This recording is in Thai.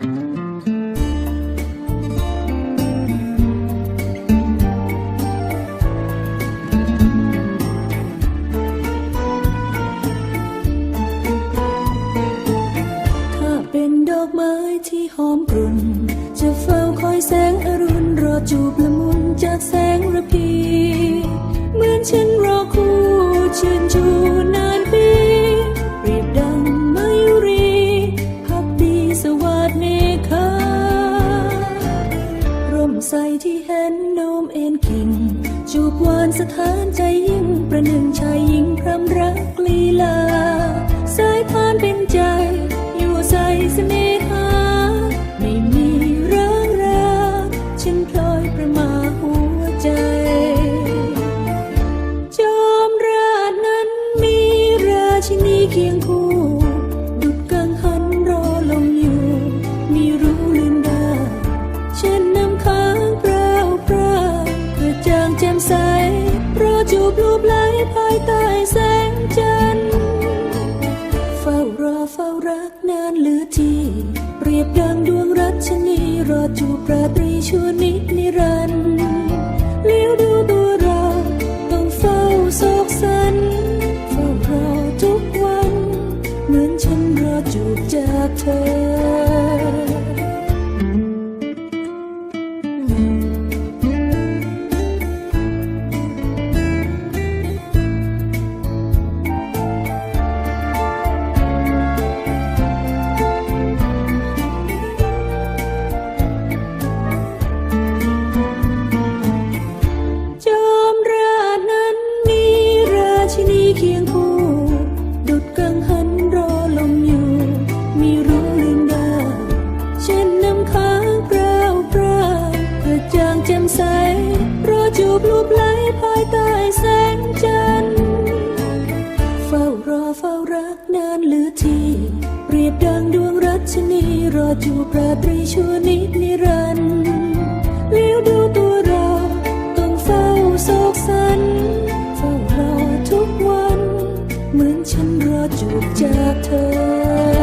ถ้าเป็นดอกไม้ที่หอมกรุ่น จะเฝ้าคอยแสงอรุณ รอจูบละมุนจากแสงระพี เหมือนฉันรอคู่ชื่นชู ใสที่เห็นโน้มเอ็นกิ่ง จูบหวานสถานใจยิ่งประหนึ่งชายหญิงพรำรักลีลา สายทานเป็นใจ อยู่ใสเสน่หา ไม่มีเร้างราฉันพลอยประมาหัวใจ จอมราชนั้นมีราชินีเคียงคู่ บลูบไหลภายใต้แสงจันทร์เฝ้ารอเฝ้ารักนานเหลือที่เปรียบดังดวงรัชนีรอจูบราตรีชั่วนิดนิรันดร์เลี้ยวดูตัวเราต้องเฝ้าโศกสันเฝ้ารอทุกวัน เหมือนฉันรอจูบจากเธอ จูบลูบไหลภายใต้แสงจันทร์เฝ้ารอเฝ้ารักนานหลือที่เปรียบดังดวงรัชนีรอจูบราตรีชั่วนิดนิรันดร์เลี้ยวดูตัวเราต้องเฝ้าโศกสันเฝ้ารอทุกวัน เหมือนฉันรอจูบจากเธอ